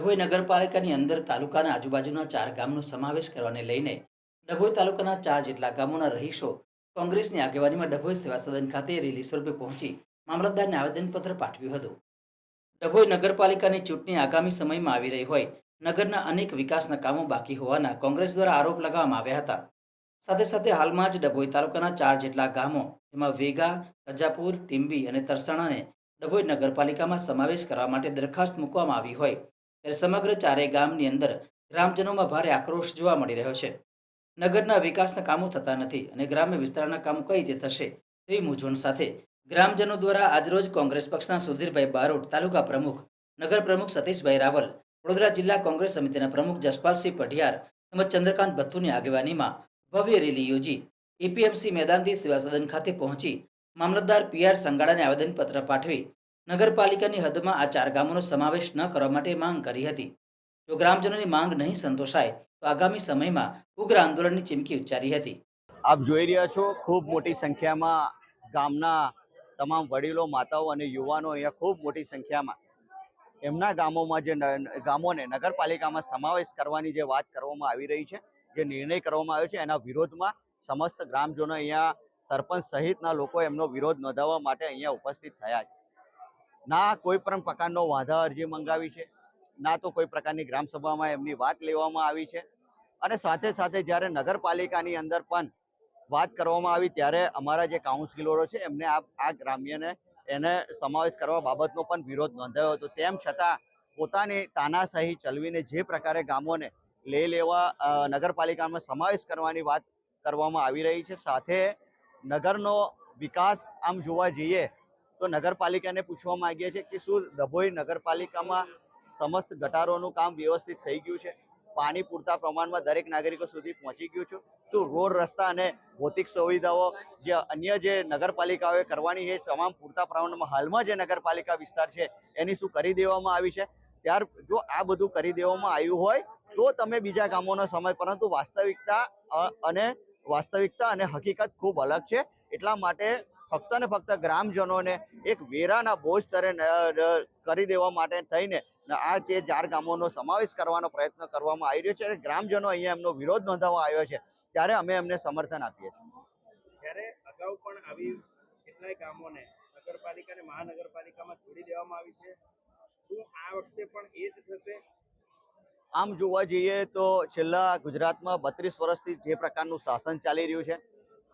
ડભોઈ નગરપાલિકાની અંદર તાલુકાના આજુબાજુના ચાર ગામનો સમાવેશ કરવાને લઈને ડભોઈ તાલુકાના ચાર જેટલા ગામોના રહીશો કોંગ્રેસની આગેવાનીમાં ડભોઈ સેવા સદન ખાતે રેલી સ્વરૂપે પહોંચી મામલતદારને આવેદનપત્ર પાઠવ્યું હતું. ડભોઈ નગરપાલિકાની ચૂંટણી આગામી સમયમાં આવી રહી હોય, નગરના અનેક વિકાસના કામો બાકી હોવાના કોંગ્રેસ દ્વારા આરોપ લગાવવામાં આવ્યા હતા. સાથે સાથે હાલમાં જ ડભોઈ તાલુકાના ચાર જેટલા ગામો, જેમાં વેગા કજાપુર ટીંબી અને તરસાણાને ડભોઈ નગરપાલિકામાં સમાવેશ કરવા માટે દરખાસ્ત મૂકવામાં આવી હોય ત્યારે સમગ્ર ચારેય ગામની અંદર ગ્રામજનોમાં ભારે આક્રોશ જોવા મળી રહ્યો છે. નગરના વિકાસના કામો થતા નથી અને ગ્રામ્ય વિસ્તારના કામો કઈ રીતે થશે તેવી મૂંઝવણ સાથે ગ્રામજનો દ્વારા આજરોજ કોંગ્રેસ પક્ષના સુધીરભાઈ બારોટ, તાલુકા પ્રમુખ, નગર પ્રમુખ સતીશભાઈ રાવલ, વડોદરા જિલ્લા કોંગ્રેસ સમિતિના પ્રમુખ જસપાલસિંહ પઢિયાર તેમજ ચંદ્રકાંત ભથ્થુની આગેવાનીમાં ભવ્ય રેલી યોજી એપીએમસી મેદાનથી સેવા સદન ખાતે પહોંચી મામલતદાર પીઆર સંગાળાને આવેદનપત્ર પાઠવી નગરપાલિકાની હદમાં આ ચાર ગામોનો સમાવેશ ન કરવા માટે માંગ કરી હતી. જો ગ્રામજનોની માંગ નહીં સંતોષાય, તો આગામી સમયમાં ઉગ્ર આંદોલનની ચીમકી ઉચ્ચારી હતી. આપ જોઈ રહ્યા છો, ખૂબ મોટી સંખ્યામાં ગામના તમામ વડીલો, માતાઓ અને યુવાનો અહીંયા ખૂબ મોટી સંખ્યામાં. એમના ગામોમાં જે ગામોને નગરપાલિકામાં સમાવેશ કરવાની જે વાત કરવામાં આવી રહી છે, જે નિર્ણય કરવામાં આવ્યો છે, એના વિરોધમાં સમસ્ત ગ્રામજનો અહીંયા સરપંચ સહિતના લોકો એમનો વિરોધ નોંધાવવા માટે અહીંયા ઉપસ્થિત થયા છે. ના કોઈ પણ પ્રકારનો વાંધા અરજી મંગાવી છે, ના તો કોઈ પ્રકારની ગ્રામસભામાં એમની વાત લેવામાં આવી છે. અને સાથે સાથે જ્યારે નગરપાલિકાની અંદર પણ વાત કરવામાં આવી ત્યારે અમારા જે કાઉન્સિલરો છે, એમને આ ગ્રામ્યને એને સમાવેશ કરવા બાબતનો પણ વિરોધ નોંધાયો હતો. તેમ છતાં પોતાની તાનાશાહી ચલવીને જે પ્રકારે ગામોને લઈ લેવા નગરપાલિકામાં સમાવેશ કરવાની વાત કરવામાં આવી રહી છે. સાથે નગરનો વિકાસ આમ જોવા જઈએ તો નગરપાલિકાને પૂછવા માંગીએ છીએ કે શું ડભોઈ નગરપાલિકામાં સમસ્ત ગટારોનું કામ વ્યવસ્થિત થઈ ગયું છે? પાણી પૂરતા પ્રમાણમાં દરેક નાગરિકો સુધી પહોંચી ગયું છે. શું રોડ રસ્તા અને ભૌતિક સુવિધાઓ જે અન્ય જે નગરપાલિકાઓએ કરવાની છે તમામ પૂરતા પ્રમાણમાં હાલમાં જે નગરપાલિકા વિસ્તાર છે એની શું કરી દેવામાં આવી છે? ત્યાર જો આ બધું કરી દેવામાં આવ્યું હોય તો તમે બીજા કામોનો સમય પરંતુ વાસ્તવિકતા અને વાસ્તવિકતા અને હકીકત ખૂબ અલગ છે. એટલા માટે ફક્ત ને ફક્ત ગ્રામજનોને એક વેરાના બોજ સ્તરે કરી દેવા માટે થઈને આ જે ચાર ગામોનો સમાવેશ કરવાનો પ્રયત્ન કરવામાં આવી રહ્યો છે અને ગ્રામજનો અહીંયા એમનો વિરોધ નોંધાવવા આવ્યો છે ત્યારે અમે એમને સમર્થન આપીએ છીએ. ત્યારે અગાઉ પણ આવી કેટલાય ગામોને નગરપાલિકા અને મહાનગરપાલિકામાં છોડી દેવામાં આવી છે શું આ વખતે પણ એ જ થશે? આમ જોવા જઈએ તો છેલ્લા ગુજરાતમાં બત્રીસ વર્ષથી જે પ્રકારનું શાસન ચાલી રહ્યું છે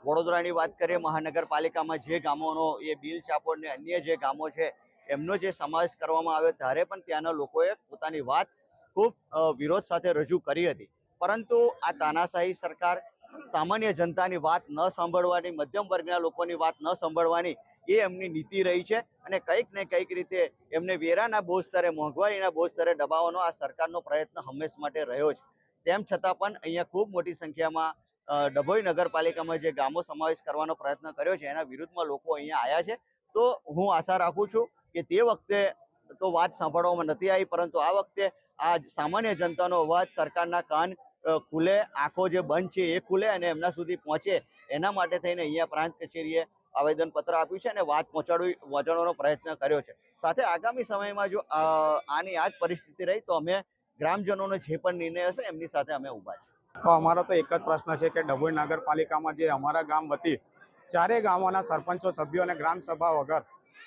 વડોદરાની વાત કરીએ, મહાનગરપાલિકામાં જે ગામોનો એ બિલ ચાપોડ ને અન્ય જે ગામો છે, એમનો જે સમાવેશ કરવામાં આવ્યો, ત્યારે પણ ત્યાંના લોકોએ પોતાની વાત ખૂબ વિરોધ સાથે રજૂ કરી હતી. પરંતુ આ તાનાશાહી સરકાર સામાન્ય જનતાની વાત ન સાંભળવાની, મધ્યમ વર્ગના લોકોની વાત ન સાંભળવાની, એ એમની નીતિ રહી છે અને કંઈક ને કંઈક રીતે એમને વેરાના બોજ સ્તરે, મોંઘવારીના બોજ સ્તરે દબાવવાનો આ સરકારનો પ્રયત્ન હંમેશ માટે રહ્યો છે. તેમ છતાં પણ અહીંયા ખૂબ મોટી સંખ્યામાં ડભોઈ નગરપાલિકામાં જે ગામો સમાવેશ કરવાનો પ્રયત્ન કર્યો છે, એના વિરુદ્ધમાં લોકો અહીંયા આવ્યા છે. તો હું આશા રાખું છું કે તે વખતે તો વાત સાંભળવામાં નથી આવી, પરંતુ આ વખતે આ સામાન્ય જનતાનો અવાજ સરકારના કાન ખુલે, આંખો જે બંધ છે એ ખુલે અને એમના સુધી પહોંચે એના માટે થઈને અહીંયા પ્રાંત કચેરીએ આવેદનપત્ર આપ્યું છે અને વાત પહોંચાડવી, પહોંચાડવાનો પ્રયત્ન કર્યો છે. સાથે આગામી સમયમાં જો આની આ જ પરિસ્થિતિ રહી તો અમે ગ્રામજનોનો જે પણ નિર્ણય હશે એમની સાથે અમે ઊભા છીએ. તો અમારો તો એક જ પ્રશ્ન છે કે ડભોઈ નગરપાલિકામાં જે અમારા ગામ વતી ચારેય ગામોના સરપંચો સભ્યો અને ગ્રામ સભા વગર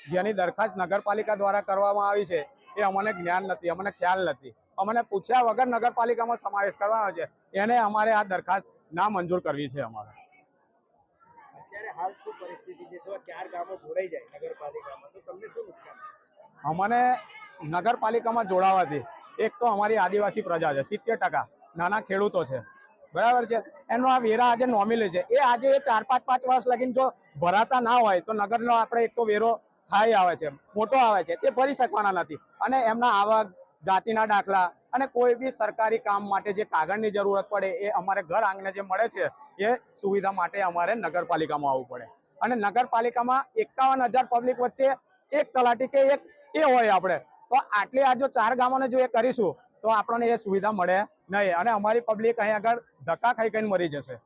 જેની દરખાસ્ત નગરપાલિકા દ્વારા કરવામાં આવી છે એ અમને જ્ઞાન નથી અમને ખ્યાલ નથી. અમને પૂછ્યા વગર નગરપાલિકામાં સમાવેશ કરવાનો છે. એને અમારે આ દરખાસ્ત ના મંજૂર કરવી છે અમારે? અમને નગરપાલિકામાં જોડાવાથી એક તો અમારી આદિવાસી પ્રજા છે સિત્તેર ટકા નાના ખેડૂતો છે. બરાબર છે? એનો આ વેરા આજે નોમિલી છે. એ આજે એ ચાર પાંચ પાંચ વર્ષ લગીને જો ભરાતા ના હોય, તો નગરનો આપણે એક તો વેરો હાઈ આવે છે, મોટો આવે છે, તે ભરી શકવાના નથી. અને એમના આવક, જાતિના દાખલા અને કોઈ બી સરકારી કામ માટે જે કાગળની જરૂરત પડે, એ અમારે ઘર આંગણે જે મળે છે, એ સુવિધા માટે અમારે નગરપાલિકામાં આવવું પડે. અને નગરપાલિકામાં એકાવન હજાર પબ્લિક વચ્ચે એક તલાટી કે એક એ હોય આપણે. તો આટલી આ જો ચાર ગામોને જો એ કરીશું, તો આપણને એ સુવિધા મળે નહીં અને અમારી પબ્લિક અહીં આગળ ધક્કા ખાઈ ખાઈને મરી જશે.